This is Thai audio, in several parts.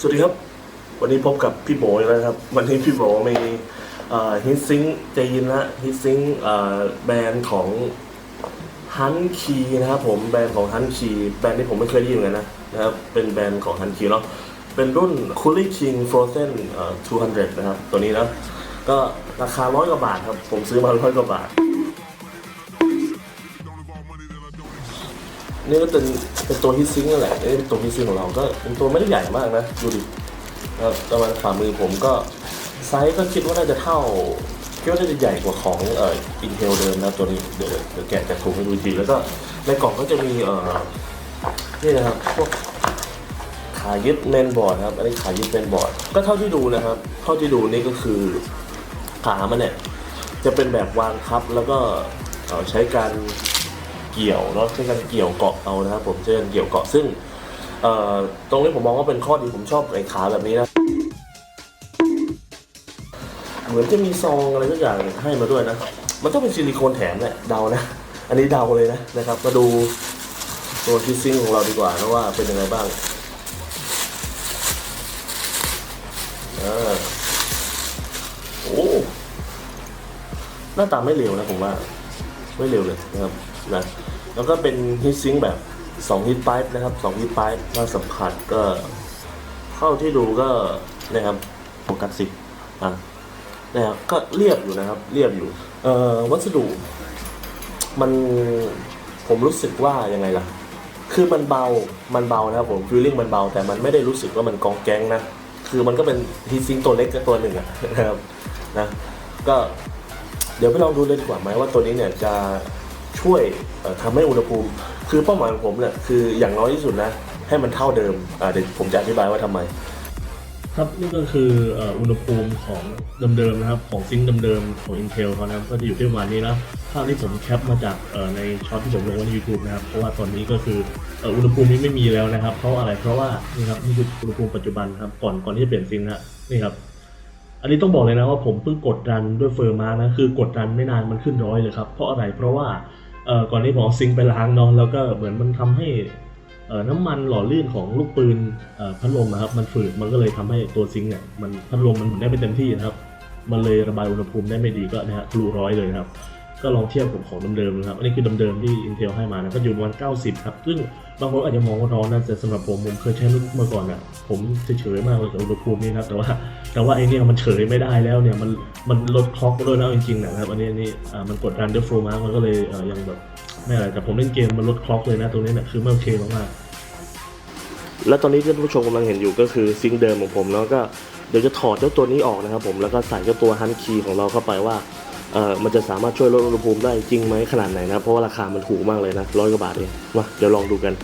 สวัสดีครับ วันนี้พบกับพี่โบอีกแล้วครับ วันนี้พี่โบมีฮิตซิงใจยินละฮิตซิงแบรนด์ของฮันคีนะครับผมแบรนด์ของฮันคีแบรนด์ที่ผมไม่เคยได้ยินเลยนะนะครับเป็นแบรนด์ของฮันคีเนาะเป็นรุ่น Cooling King Frozen เอ่อ200 นะครับตัวนี้นะก็ราคาร้อยกว่าบาทครับ ผมซื้อมาร้อยกว่าบาท นี่ก็เป็นเป็นตัวฮิตซิงค์นั่นแหละนี่เป็นตัวฮิตซิงค์ของเราก็เป็นตัวไม่ได้ใหญ่มากนะดูดิครับประมาณฝ่ามือผมก็ไซส์ก็คิดว่าน่าจะเท่าคิดว่าน่าจะใหญ่กว่าของเอ่ออินเทลเดิมนะตัวนี้เดี๋ยวเดี๋ยวแกะจากถุงให้ดูอีกทีแล้วก็ในกล่องก็จะมีเอ่อนี่นะครับพวกขายึดเมนบอร์ดครับอันนี้ขายึดเมนบอร์ดก็เท่าที่ดูนะครับเท่าที่ดูนี่ก็คือขามันเนี่ยจะเป็นแบบวางทับแล้วก็ใช้การ เกี่ยวเนาะใช้การเกี่ยวเกาะเอานะครับผมใช้การเกี่ยวเกาะซึ่งเอ่อตรงนี้ผมมองว่าเป็นข้อดีผมชอบไอ้ขาแบบนี้นะเหมือนจะมีซองอะไรสักอย่างให้มาด้วยนะ มันต้องเป็นซิลิโคนแถมแหละเดานะ อันนี้เดาเลยนะนะครับ มาดูตัวคิสซิ่งของเราดีกว่านะว่าเป็นยังไงบ้างอโอ้หน้าตาไม่เร็วนะผมว่า ไม่เร็วเลยนะครับ นะแล้วก็เป็นฮิตซิงแบบ2ฮิตไ i ป์นะครับ2ฮิตไ i ป์ถ้าสัมผัสก็เท่าที่ดูก็นะครับโฟกัสสิบอะนะครับก็เรียบอยู่นะครับ เรียบอยู่เอ่อวัสดุ มันผมรู้สึกว่ายังไงล่ะ คือมันเบามันเบานะครับผมฟีลลิ่งมันเบา แต่มันไม่ได้รู้สึกว่ามันกองแกงนะคือมันก็เป็นฮีซิงตัวเล็กกับตัวหนึ่งอะนะครับนะก็เดี๋ยวไปลองดูเลยดีกว่าไหมว่าตัวนี้เนี่ยจะ ช่วยเอ่อทำให้อุณหภูมิ คือเป้าหมายของผมเนี่ยคืออย่างน้อยที่สุดนะ ให้มันเท่าเดิมเดี๋ยวผมจะอธิบายว่าทำไม ครับนี่ก็คืออุณหภูมิของเดิมๆนะครับ ของซิงค์เดิมๆของ Intel เขานะครับก็จะอยู่ที่ประมาณนี้นะภาพที่ผมแคปมาจากในช็อตที่ผมลงไว้ใน YouTube นะครับ เพราะว่าตอนนี้ก็คืออุณหภูมินี้ไม่มีแล้วนะครับ เพราะอะไรเพราะว่านี่ครับนี่คืออุณหภูมิปัจจุบันครับก่อนก่อนที่จะเปลี่ยนซิงค์นะนี่ครับอันนี้ต้องบอกเลยนะว่าผมเพิ่งกดรันด้วยเฟอร์มานะคือกดรันไม่นานมันขึ้นร้อยเลยครับเพราะอะไรเพราะว่า เอ่อก่อนที่ผมเอาซิงไปล้างเนอนแล้วก็เหมือนมันทำให้เอ่อน้ำมันหล่อลื่นของลูกปืนเอ่อพัดลมนะครับมันฝืดมันก็เลยทำให้ตัวซิงเนี่ยมันพัดลมมันหมุนได้ไม่เต็มที่นะครับ มันเลยระบายอุณหภูมิได้ไม่ดีก็นะฮะรูร้อยเลยนะครับ ก็ลองเทียบกับของเดิมๆนะครับ อันนี้คือเดิมๆที่ Intel ให้มานะก็อยู่ประมาณ 90 ครับ ซึ่งบางคนอาจจะมองว่าร้อนนะแต่สำหรับผมผมเคยใช้รุ่นเมื่อก่อนอะ ผมเฉยๆมากเลยกับอุณหภูมินี่ครับ แต่ว่าแต่ว่าไอเนี่ยมันเฉยไม่ได้แล้วเนี่ยมันมันลดคล็อกด้วยนะจริงๆนะครับ อันนี้อันนี้อ่มันกดรันเด้วยโฟมามันก็เลยยังแบบไม่อะไรแต่ผมเล่นเกมมันลดคล็อกเลยนะตรงนี้เนี่ยคือไม่โอเคมากๆและตอนนี้ที่ท่านผู้ชมกำลังเห็นอยู่ก็คือซิงค์เดิมของผมแล้วก็เดี๋ยวจะถอดเจ้าตัวนี้ออกนะครับผมแล้วก็ใส่เจ้าตัวฮันคีของเราเข้าไปว่า เออมันจะสามารถช่วยลดอุณหภูมิได้จริงไหมขนาดไหนนะเพราะว่าราคามันถูกมากเลยนะร้อยกว่าบาทเองมาเดี๋ยวลองดูกัน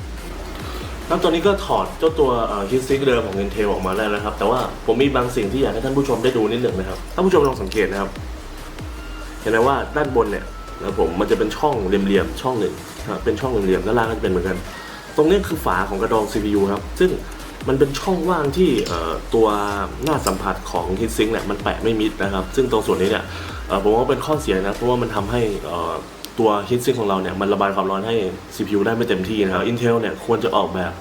ครับตอนนี้ก็ถอดเจ้าตัวฮิตซิงค์เดิมของ Intel ออกมาแล้วนะครับ แต่ว่าผมมีบางสิ่งที่อยากให้ท่านผู้ชมได้ดูนิดหนึ่งนะครับท่านผู้ชมลองสังเกตนะครับ เห็นไหมว่าด้านบนเนี่ยนะผมมันจะเป็นช่องเหลี่ยมๆช่องหนึ่งนะครับเป็นช่องเหลี่ยมๆด้านล่างก็จะเป็นเหมือนกัน ตรงนี้คือฝาของกระดอง CPU ครับ ซึ่งมันเป็นช่องว่างที่ตัวหน้าสัมผัสของ heatsink เนี่ยมันแปะไม่มิดนะครับ ซึ่งตรงส่วนนี้เนี่ย ผมว่าเป็นข้อเสียนะเพราะว่ามันทำให้เอ่อตัว heatsink ของเราเนี่ยมันระบายความร้อนให้ CPU ได้ไม่เต็มที่นะครับ Intel เนี่ยควรจะออกแบบ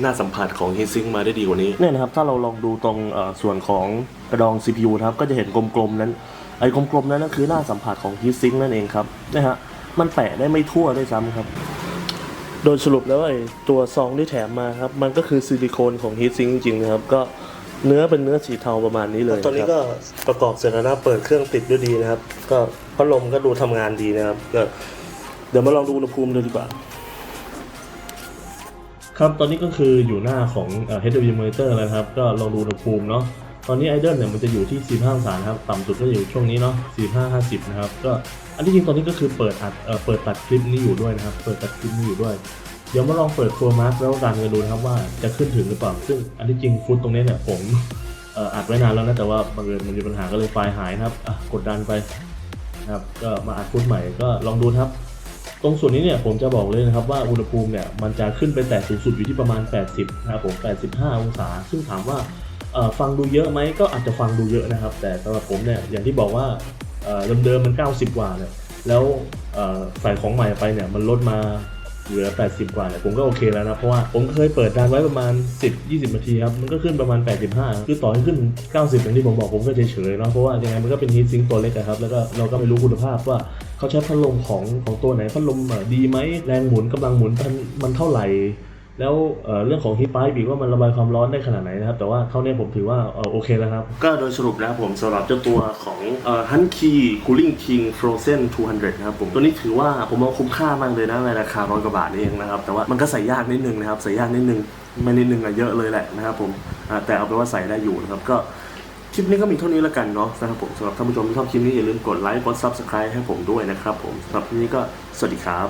หน้าสัมผัสของ heatsink มาได้ดีกว่านี้เนี่ยนะครับ ถ้าเราลองดูตรงเอ่อส่วนของกระดอง CPU นะครับ ก็จะเห็นกลมๆนั้น ไอ้กลมๆนั้นก็คือหน้าสัมผัสของ heatsink นั่นเองครับนะฮะมันแปะได้ไม่ทั่วด้วยซ้ำครับ โดยสรุปแล้วไอ้ตัวซองที่แถมมาครับ มันก็คือซิลิโคนของฮีทซิงจริงๆนะครับก็ เนื้อเป็นเนื้อสีเทาประมาณนี้เลยตอนนี้ก็ประกอบเสร็จแล้วนะเปิดเครื่องติดด้วยดีนะครับ ก็พัดลมก็ดูทำงานดีนะครับก็เดี๋ยวมาลองดูอุณหภูมิดูดีกว่า ครับตอนนี้ก็คืออยู่หน้าของเอ่อ HW monitor แล้วนะครับ ก็ลองดูอุณหภูมิเนาะตอนนี้ไอเดลเนี่ยมันจะอยู่ที่ 45องศานะครับต่ำสุดก็อยู่ช่วงนี้เนาะ45 50 นะครับ ก็อันที่จริงตอนนี้ก็คือเปิดอัดเอ่อเปิดตัดคลิปนี้อยู่ด้วยนะครับ เปิดตัดคลิปนี้อยู่ด้วย เดี๋ยวมาลองเปิดตัวมาร์กแล้วรันกันดูนะครับว่าจะขึ้นถึงหรือเปล่า ซึ่งอันที่จริงฟุตตรงนี้เนี่ยผมอัดไว้นานแล้วนะแต่ว่าบังเอิญมันมีปัญหาก็เลยไฟล์หายนะครับกดดันไปนะครับก็มาอัดฟุตใหม่ก็ลองดูครับ ตรงส่วนนี้เนี่ยผมจะบอกเลยนะครับว่าอุณหภูมิเนี่ยมันจะขึ้นไปแต่สูงสุดอยู่ที่ประมาณ 80นะครับผม85 องศา ซึ่งถามว่าฟังดูเยอะไหมก็อาจจะฟังดูเยอะนะครับ แต่สำหรับผมเนี่ยอย่างที่บอกว่าเอ่อเดิมๆมัน 90 กว่าเนี่ยแล้วใส่ของใหม่ไปเนี่ยมันลดมา เหลือ 80 กว่าเนี่ยผมก็โอเคแล้วนะ เพราะว่าผมเคยเปิดดันไว้ประมาณ 10-20นาทีครับ มันก็ขึ้นประมาณ 85 คือต่อให้ขึ้น 90อย่างที่ผมบอกผมก็เฉยๆเนาะเพราะว่ายังไงมันก็เป็นฮีทซิงตัวเล็กครับ แล้วก็เราก็ไม่รู้คุณภาพว่าเขาใช้พัดลมของของตัวไหนพัดลมดีไหมแรงหมุนกำลังหมุนมันเท่าไหร่ แล้วเรื่องของฮีทไ i อีกว่ามันระบายความร้อนได้ขนาดไหนนะครับ แต่ว่าเท่านี้ผมถือว่าโอเคแล้วครับ ก็โดยสรุปนะครับผมสำหรับเจ้าตัวของเอ่อ Han Key Cooling King Frozen 200 นะครับผม ตัวนี้ถือว่าผมว่าคุ้มค่ามากเลยนะในราคาร้อยกว่าบาทนี่เองนะครับ แต่ว่ามันก็ใส่ยากนิดนึงนะครับ ใส่ยากนิดนึงไม่นิดนึงอะเยอะเลยแหละนะครับผมแต่เอาเป็นว่าใส่ได้อยู่นะครับก็คลิปนี้ก็มีเท่านี้แล้วกันเนาะนะครับผมสำหรับท่านผู้ชมที่ชอบคลิปนี้อย่าลืมกดไลค์กด Subscribe ให้ผมด้วยนะครับผมสำหรับคลิปนี้ก็สวัสดีครับ